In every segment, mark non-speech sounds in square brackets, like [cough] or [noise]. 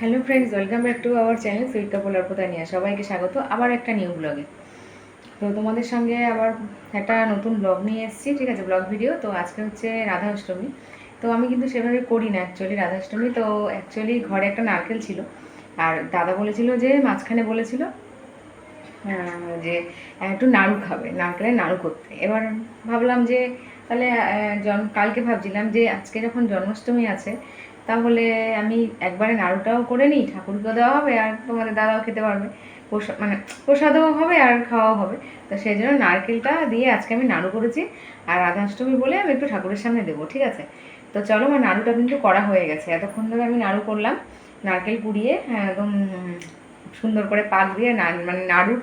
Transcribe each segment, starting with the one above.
Hello friends welcome back to our channel sweet couple Arpita নিয়ে সবাইকে স্বাগত, আবার একটা নিউ ব্লগে তো তোমাদের সঙ্গে আবার একটা নতুন ব্লগ নিয়ে এসেছি, ঠিক আছে ব্লগ ভিডিও তো আজকে হচ্ছে রাধা অষ্টমী। তো আমি কিন্তু সেভাবে করি না অ্যাকচুয়ালি রাধা অষ্টমী। তো অ্যাকচুয়ালি ঘরে একটা নারকেল ছিল, আর দাদা বলেছিল যে, মাঝখানে বলেছিল যে একটু নাড়ু খাবে, নারকেলের নাড়ু করতে। এবার ভাবলাম যে, তাহলে কালকে ভাবছিলাম যে, আজকে যখন জন্মাষ্টমী আছে তাহলে আমি একবারে নাড়ুটাও করে নিই ঠাকুরকেও দেওয়া হবে আর তোমাদের দাদাও খেতে পারবে। প্রসাদ মানে প্রসাদও হবে আর খাওয়াও হবে। তো সেই জন্য নারকেলটা দিয়ে আজকে আমি নাড়ু করেছি আর রাধাষ্টমী বলে আমি একটু ঠাকুরের সামনে দেবো ঠিক আছে? তো চলো আমার নাড়ুটা কিন্তু করা হয়ে গেছে। এতক্ষণ ধরে আমি নাড়ু করলাম নারকেল পুড়িয়ে হ্যাঁ, একদম সুন্দর করে পাক দিয়ে মানে নাড়ুর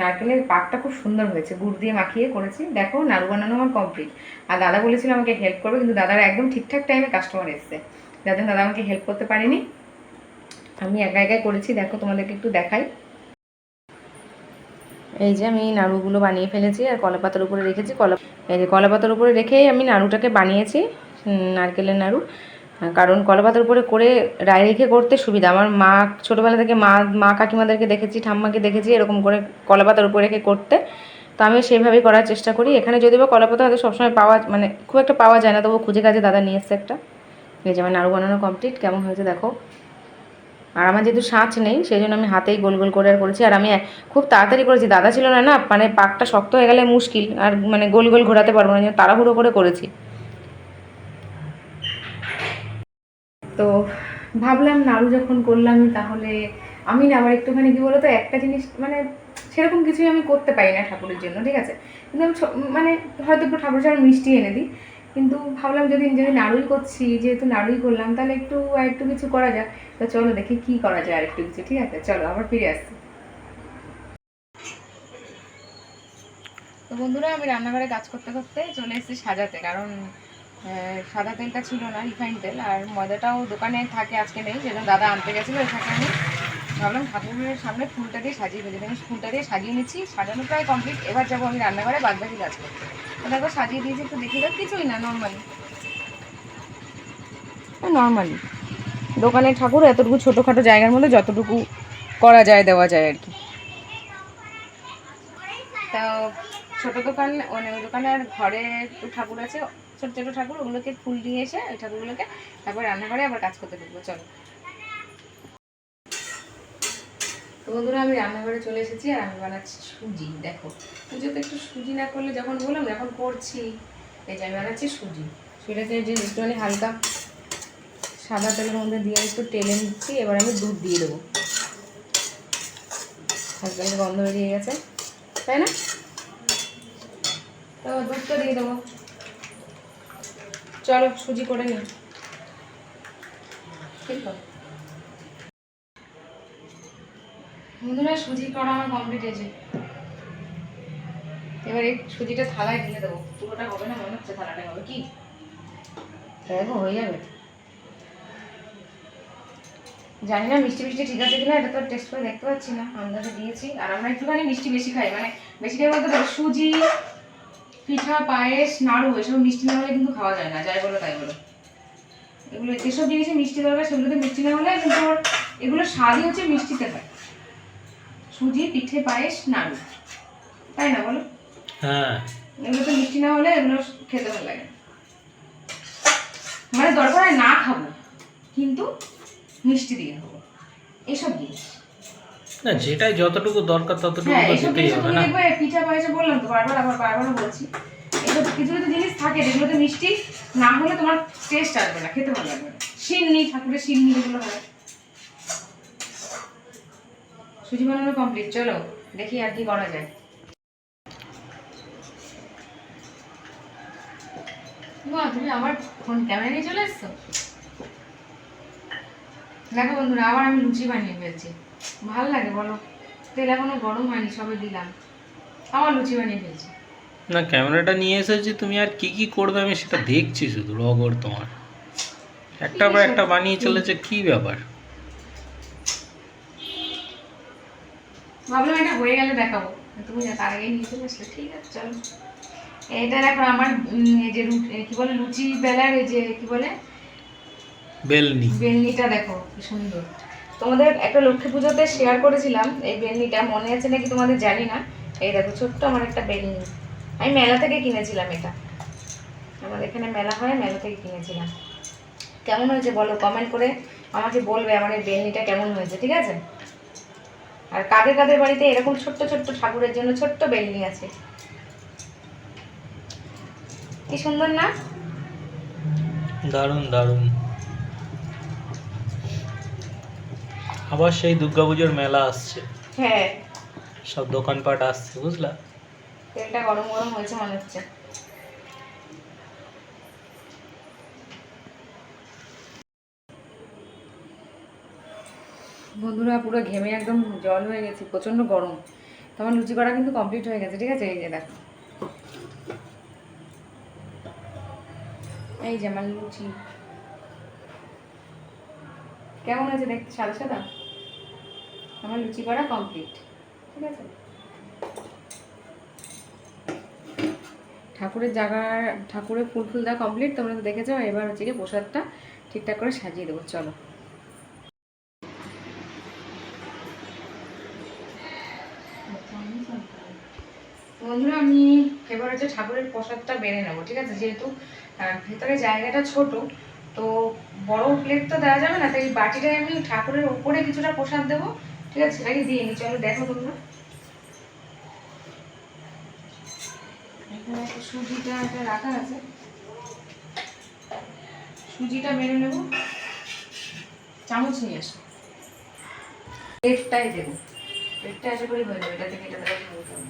নারকেলের পাকটা খুব সুন্দর হয়েছে। গুড় দিয়ে মাখিয়ে করেছি। দেখো নাড়ু বানানো আমার কমপ্লিট আর দাদা বলেছিল আমাকে হেল্প করবে কিন্তু দাদার একদম ঠিকঠাক টাইমে কাস্টমার এসছে। যার জন্য দাদা আমাকে হেল্প করতে পারেনি। আমি একা একাই করেছি, দেখো তোমাদেরকে একটু দেখাই। এই যে আমি নাড়ুগুলো বানিয়ে ফেলেছি আর কলাপাতার উপরে রেখেছি। কলা, এই যে কলাপাতার উপরে রেখেই আমি নাড়ুটাকে বানিয়েছি নারকেলের নাড়ু। কারণ কলাপাতার উপরে করে রায় রেখে করতে সুবিধা। আমার মা, ছোটোবেলা থেকে মা মা কাকিমাদেরকে দেখেছি, ঠাম্মাকে দেখেছি এরকম করে কলাপাতার উপরে রেখে করতে। তো আমি সেইভাবেই করার চেষ্টা করি। এখানে যদিও বা কলাপাতা হয়তো সবসময় পাওয়া মানে খুব একটা পাওয়া যায় না তবু খুঁজে কাজে দাদা নিয়ে এসছে একটা। এই যে আমার নাড়ু বানানো কমপ্লিট কেমন হয়েছে দেখো। আর আমার যেহেতু সাঁচ নেই, সেই জন্য আমি হাতেই গোল গোল করে আর করেছি। আর আমি খুব তাড়াতাড়ি করেছি, দাদা ছিল না না মানে পাকটা শক্ত হয়ে গেলে মুশকিল। আর মানে গোল গোল ঘোরাতে পারব না তাড়াহুড়ো করে করেছি। তো ভাবলাম নাড়ু যখন করলাম, তাহলে আমি না আবার একটুখানি কি বলতো, একটা জিনিস মানে সেরকম কিছুই আমি করতে পারি না ঠাকুরের জন্য, ঠিক আছে? কিন্তু আমি মানে হয়তো একটু ঠাকুরের সামনে মিষ্টি এনে দিই। কিন্তু ভাবলাম যদি যদি নাড়ুই করছি, যেহেতু নাড়ুই করলাম, তাহলে একটু আর একটু কিছু করা যাক। তো চলো দেখি কি করা যায় আর একটু কিছু, ঠিক আছে? চলো, আবার ফিরে আসছি। তো বন্ধুরা, আমি রান্নাঘরে কাজ করতে করতে চলে এসেছি সাজাতে কারণ সাদা তেলটা ছিল না, রিফাইন তেল। আর ময়দাটাও দোকানে থাকে, আজকে নেই। সেজন্য দাদা আনতে গেছিল এখানে আমি। ভাবলাম ঠাকুরের সামনে ফুলটা দিয়ে সাজিয়ে ফেলি। আমি ফুলটা দিয়ে সাজিয়ে নিচ্ছি, সাজানো প্রায় কমপ্লিট এবার যাব আমি রান্নাঘরে বাদবাকি কাজ করতে। দেখো সাজিয়ে দিয়েছি একটু দেখি দেখ কিছুই না নর্মালি নর্মালি দোকানের ঠাকুর এতটুকু ছোটোখাটো জায়গার মধ্যে যতটুকু করা যায় দেওয়া যায় আর কি। তা ছোটো দোকান মানে ওই দোকানে আর ঘরে একটু ঠাকুর আছে ছোটো ছোটো ঠাকুর ওগুলোকে ফুল দিয়ে এসে ওই ঠাকুরগুলোকে তারপর রান্নাঘরে আবার কাজ করতে ঢুকবো চলো। তো বন্ধুরা আমি রান্নাঘরে চলে এসেছি আর আমি বানাচ্ছি সুজি। দেখো পুজো তো একটু সুজি না করলে যখন বললাম না, এখন করছি। এই যে আমি বানাচ্ছি সুজি। সেটাকে যে একটুখানি হালকা সাদা তেলের মধ্যে দিয়ে একটু টেলে নিচ্ছি এবার আমি দুধ দিয়ে দেবো। হালকা হালকা গন্ধ বেরিয়ে গেছে তাই না? তো দুধটা দিয়ে দেবো। চলো সুজি করে নিই। ঠিক আছে বন্ধুরা সুজি করা আমার কমপ্লিট হয়েছে। এবার এই সুজিটা থালায় ঢেলে দেবো। পুরোটা হবে না মনে হচ্ছে থালাটা হবে। কি? দেখো হয়ে যাবে। জানি না মিষ্টি মিষ্টি ঠিক আছে কিনা এটা তো টেস্ট করে দেখতে পাচ্ছি না। আন্দাজে দিয়েছি। আর আমরা একটুখানি মিষ্টি বেশি খাই মানে বেশি খাই বলতে সুজি পিঠা পায়েস নাড়ু এসব মিষ্টি না হলে কিন্তু খাওয়া যায় না। যাই বলো তাই বলো। এগুলো যেসব জিনিসে মিষ্টি দরকার সেগুলোতে মিষ্টি না হলে কিন্তু এগুলো স্বাদই হচ্ছে মিষ্টিতে হয়। সুজি পিঠে পায়েস নাড়ু তাই না বলো? হ্যাঁ। এগুলো তো মিষ্টি না হলে এগুলো খেতে ভালো লাগে মানে দরকার হয় না খাব কিন্তু মিষ্টি দিয়ে খাব। এসব জিনিস। না যেটাই যতটুকু দরকার ততটুকু হ্যাঁ দিতেই হবে না। পিঠা পায়েসে বললাম তো বারবার আবার বারবার বলছি। এসব কিছু কিছু জিনিস থাকে যেগুলোতে মিষ্টি না হলে তোমার টেস্ট আসবে না খেতে ভালো লাগবে না। সিন্নি ঠাকুরের সিন্নি যেগুলো হয়। সুজি বানানো কমপ্লিট চলো দেখি আর কি করা যায়। মা তুমি আবার ফোন ক্যামেরা নিয়ে চলে এসছো? দেখো বন্ধুরা আবার আমি লুচি বানিয়ে ফেলছি। ভালো লাগে বলো। তেল এখনও গরম হয়নি সবে দিলাম। আবার লুচি বানিয়ে ফেলছি। না ক্যামেরাটা নিয়ে এসেছি তুমি আর কি কি করবে আমি সেটা দেখছি শুধু রগর তোমার। একটা পর একটা বানিয়ে চলেছে কি ব্যাপার? ভাবলাম এটা হয়ে গেলে দেখাবো। তুমি তার আগে নিয়ে চলে আসলে। ঠিক আছে চলো। এটা দেখো আমার এই যে কি বলে লুচি বেলার এই যে কি বলে? বেলনি। বেলনিটা দেখো কি সুন্দর। তোমাদের একটা লক্ষ্মী পুজোতে শেয়ার করেছিলাম এই বেলনিটা। মনে আছে নাকি তোমাদের? জানি না। এই দেখো ছোট্ট আমার একটা বেলনি। আমি মেলা থেকে কিনেছিলাম এটা। আমাদের এখানে মেলা হয় মেলা থেকে কিনেছিলাম। কেমন হয়েছে বলো? কমেন্ট করে আমাকে বলবে আমার এই বেলনিটা কেমন হয়েছে ঠিক আছে? আর কাদের কাদের বাড়িতে এরকম ছোট্ট ছোট্ট ঠাকুরের জন্য ছোট্ট বেলনি আছে? কি সুন্দর না? দারুণ দারুণ। আবার সেই দুর্গাপুজোর মেলা আসছে। হ্যাঁ। সব দোকানপাট আসছে বুঝলা? তেলটা গরম গরম হয়েছে মনে হচ্ছে। বন্ধুরা, পুরো ঘেমে একদম জল হয়ে গেছে প্রচণ্ড গরম। তো আমার লুচি করা কিন্তু কমপ্লিট হয়ে গেছে, ঠিক আছে? এই যে দেখো। এই যে আমার লুচি। কেমন আছে দেখতে সাদা সাদা? আমার লুচি করা কমপ্লিট ঠিক আছে? ঠাকুরের জায়গা ঠাকুরের ফুল ফুল দেওয়া কমপ্লিট তোমরা তো দেখেছ, এবার হচ্ছে গিয়ে প্রসাদটা ঠিকঠাক করে সাজিয়ে দেবো, চলো। বন্ধুরা, আমি এবার হচ্ছে ঠাকুরের প্রসাদটা বেড়ে নেব, ঠিক আছে? যেহেতু ভেতরে জায়গাটা ছোট, তো বড় প্লেট তো দেওয়া যাবে না, তাই এই বাটিটায় আমি ঠাকুরের ওপরে কিছুটা প্রসাদ দেবো, ঠিক আছে? সেটাকে দিয়ে নি চলো দেখো তোমরা। এখানে সুজিটা একটা রাখা আছে। সুজিটা মেরে নেব। চামচ নিয়ে আসো। প্লেটটাই দেবো। প্লেটটা আশা করি হয়ে যাবে, এটা থেকে এটা দেওয়া হয়ে যাবে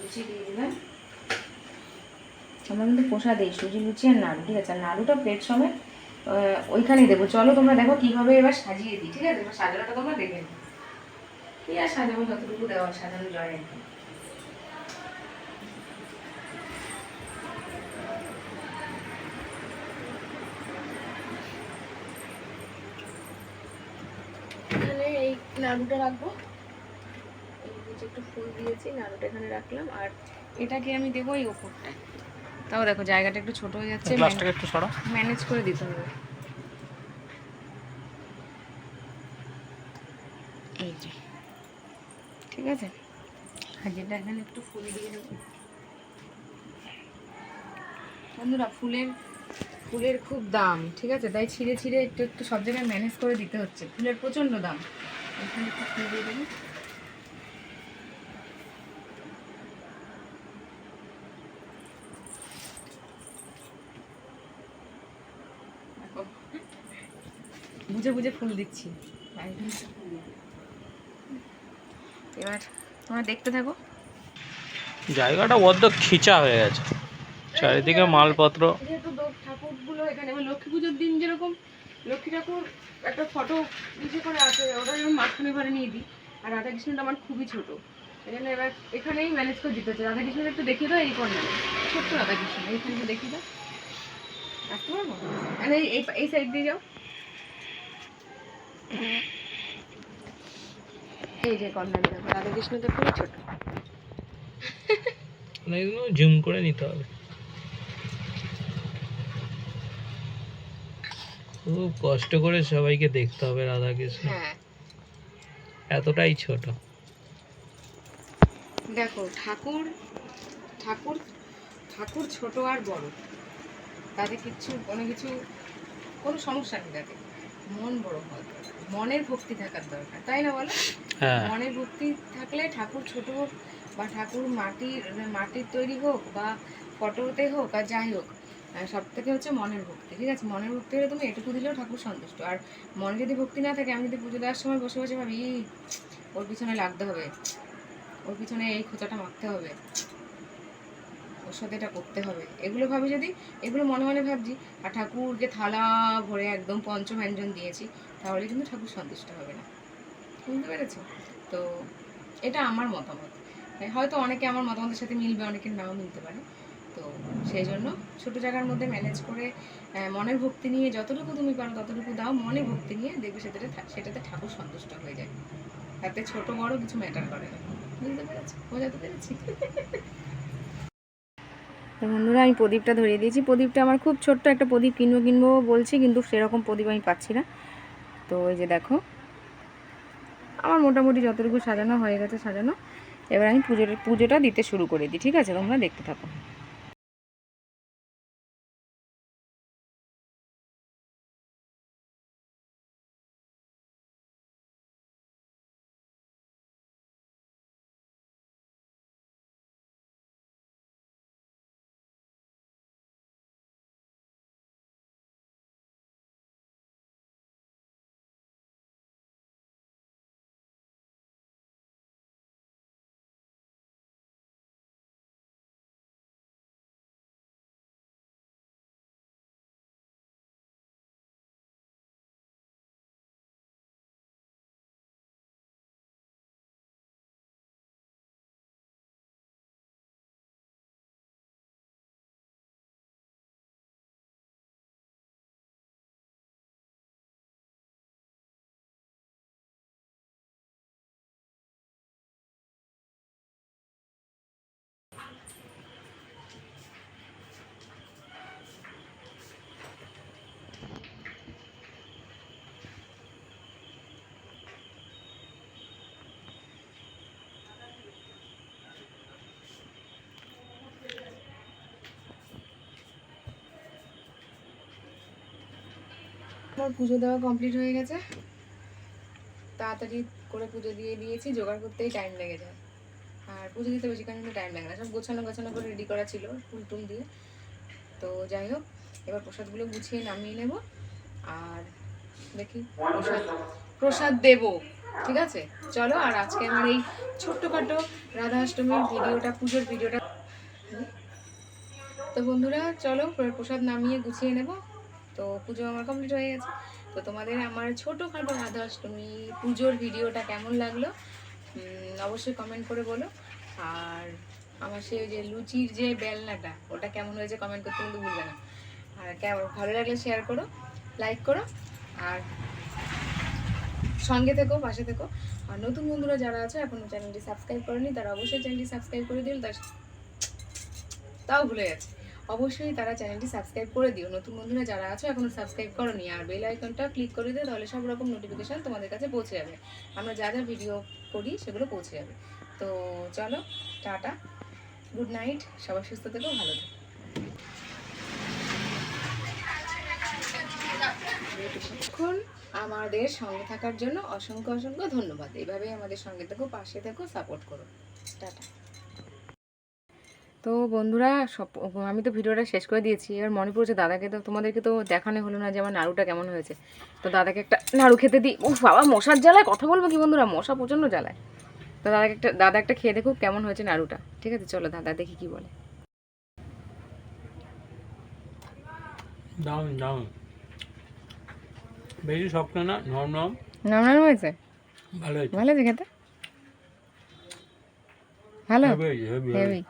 লুচি দিয়ে দিলাম আমরা কিন্তু প্রসাদ এই সুজি, লুচি আর নাড়ু, ঠিক আছে? নাড়ুটা প্লেট সময় ওইখানেই দেবো। চলো তোমরা দেখো কীভাবে এবার সাজিয়ে দিই, ঠিক আছে? এবার সাজানোটা তোমরা দেখে নিও। কী আর সাজাবো? যতটুকু দেওয়া সাজানো আর এই নাড়ুটা রাখব। একটু ফুল দিয়েছি, নাড়ুটা এখানে রাখলাম। আর এটাকে আমি দেবো এই ওপরটায়। তাও দেখো জায়গাটা একটু ছোট হয়ে যাচ্ছে গ্লাসটাকে একটু সরাও। ম্যানেজ করে দিতে হবে। এই যে ঠিক আছে? আর যেটা এখানে একটু ফুল দিয়ে দেবো। বন্ধুরা ফুলের ফুলের খুব দাম ঠিক আছে? তাই ছিঁড়ে ছিঁড়ে একটু একটু সব জায়গায় ম্যানেজ করে দিতে হচ্ছে। ফুলের প্রচণ্ড দাম। এখানে একটু ফুল দিয়ে দেবো দেখো। বুঝে বুঝে ফুল দিচ্ছি। এখানে। এবার তোমরা দেখতে থাকো। জায়গাটা বড্ড খিচা হয়ে গেছে। চারিদিকে মালপত্র। যেহেতু ঠাকুরগুলো এখানে এবার লক্ষ্মী পুজোর দিন যেরকম লক্ষ্মী ঠাকুর একটা ফটো ইসে করে আছে ওটা যেমন মাঝখানে ঘরে নিয়ে দিই। আর রাধাকৃষ্ণটা আমার খুবই ছোট। জন্য এবার এখানেই ম্যানেজ করে দিতে হচ্ছে। রাধাকৃষ্ণটা একটু দেখিয়ে দাও এই কর্নারে। ছোট্ট রাধাকৃষ্ণ এইখানে দেখিয়ে দাও। আসতে পারব? মানে এই সাইড দিয়ে যাও। এই যে দেখো রাধাকৃষ্ণটা খুবই ছোট। জুম করে নিতে হবে। খুব কষ্ট করে সবাইকে দেখতে হবে রাধাকৃষ্ণ। হ্যাঁ। এতটাই ছোট। দেখো ঠাকুর ঠাকুর ঠাকুর ছোট আর বড়। তাতে কিচ্ছু কোনো কিছু কোনো সমস্যা নেই তাতে। মন বড় হওয়ার দরকার মনের ভক্তি থাকার দরকার তাই না বলো? হ্যাঁ। মনের ভক্তি থাকলে ঠাকুর ছোট হোক বা ঠাকুর মাটির মাটির তৈরি হোক বা ফটোতে হোক আর যাই হোক সব থেকে হচ্ছে মনের ভক্তি ঠিক আছে? মনের ভক্তি হলে তুমি এটুকু দিলেও ঠাকুর সন্তুষ্ট। আর মনে যদি ভক্তি না থাকে আমি যদি পুজো দেওয়ার সময় বসে বসে ভাবি ওর পিছনে লাগতে হবে ওর পিছনে এই খোঁচাটা মারতে হবে। ওর সাথে এটা করতে হবে। এগুলো ভাবি যদি, এগুলো মনে মনে ভাবছি, আর ঠাকুরকে থালা ভরে একদম পঞ্চব্যঞ্জন দিয়েছি, তাহলে কিন্তু ঠাকুর সন্তুষ্ট হবে না। বুঝতে পেরেছ? তো এটা আমার মতামত। হয়তো অনেকে আমার মতামতের সাথে মিলবে, অনেকের নাও মিলতে পারে। তো সেই জন্য ছোট জায়গার মধ্যে ম্যানেজ করে মনের ভক্তি নিয়ে যতটুকু তুমি পারো ততটুকু দাও, মনে ভক্তি নিয়ে দেখবে সেটাতে সেটাতে ঠাকুর সন্তুষ্ট হয়ে যায়। তাতে ছোট বড় কিছু ম্যাটার করে না। বুঝতে পেরেছি? বোঝাতে পেরেছি? [laughs] তো বন্ধুরা, আমি প্রদীপটা ধরিয়ে দিয়েছি। প্রদীপটা আমার খুব ছোট্ট একটা প্রদীপ, কিনবো কিনবো বলছি, কিন্তু সেরকম প্রদীপ আমি পাচ্ছি না। তো এই যে দেখো, আমার মোটামুটি যতটুকু সাজানো হয়ে গেছে সাজানো, এবার আমি পুজোর, পুজোটা দিতে শুরু করে দিই, ঠিক আছে? তোমরা দেখতে থাকো। আমার পুজো দেওয়া কমপ্লিট হয়ে গেছে। তাড়াতাড়ি করে পুজো দিয়ে দিয়েছি জোগাড় করতেই টাইম লেগে যায়। আর পুজো দিতে বেশিক্ষণ কিন্তু টাইম লাগে না, সব গোছানো গোছানো করে রেডি করা ছিল ফুল টুল দিয়ে। তো যাই হোক, এবার প্রসাদগুলো গুছিয়ে নামিয়ে নেব আর দেখি প্রসাদ প্রসাদ দেব, ঠিক আছে? চলো, আর আজকে আমার এই ছোট্টখাটো রাধা অষ্টমীর ভিডিওটা, পুজোর ভিডিওটা। তো বন্ধুরা, চলো প্রসাদ নামিয়ে গুছিয়ে নেব। তো পুজো আমার কমপ্লিট হয়ে গেছে। তো তোমাদের আমার ছোটোখাটো রাধা অষ্টমী পুজোর ভিডিওটা কেমন লাগল? অবশ্যই কমেন্ট করে বলো। আর আমার সেই যে লুচির যে বেলনাটা, ওটা কেমন হয়েছে কমেন্ট করতে কিন্তু ভুলবে না। আর কেমন ভালো লাগলে শেয়ার করো লাইক করো। আর সঙ্গে থেকো, পাশে থেকো। আর নতুন বন্ধুরা যারা আছে, এখনও চ্যানেলটি সাবস্ক্রাইব করেনি, তারা অবশ্যই চ্যানেলটি সাবস্ক্রাইব করে দিল তাও ভুলে গেছে। অবশ্যই তারা চ্যানেলটি সাবস্ক্রাইব করে দিও। নতুন বন্ধুরা যারা আছো, এখনও সাবস্ক্রাইব করনি, আর বেল আইকনটা ক্লিক করে দিও, তাহলে সব রকম নোটিফিকেশন তোমাদের কাছে পৌঁছে যাবে। আমরা যা যা ভিডিও করি, সেগুলো পৌঁছে যাবে। তো চলো, টাটা গুড নাইট সবাই সুস্থ থেকো, ভালো থেকো। এখন আমাদের সঙ্গে থাকার জন্য অসংখ্য অসংখ্য ধন্যবাদ। এইভাবেই আমাদের সঙ্গে থেকো, পাশে থেকো সাপোর্ট করো। টাটা। তো বন্ধুরা সব আমি তো ভিডিওটা শেষ করে দিয়েছি। এবার মনে পড়ছে দাদাকে তো তোমাদেরকে তো দেখানো হলো না যে আমার নাড়ুটা কেমন হয়েছে। তো দাদাকে একটা নাড়ু খেতে দিই। ও বাবা মশার জ্বালায় কথা বলব কি বন্ধুরা? মশা প্রচণ্ড জ্বালায়। তো দাদাকে একটা দাদা একটা খেয়ে দেখুক কেমন হয়েছে নাড়ুটা। ঠিক আছে চলো দাদা দেখি কি বলে। দাম দাম বেশি শক্ত না নরম নরম। নরম হয়েছে? ভালো হয়েছে। ভালো আছে খেতে? ভালো? হেভি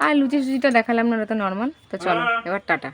আর লুচি সুচিটা দেখালাম না ওটা তো নর্মাল তো চলো এবার টাটা।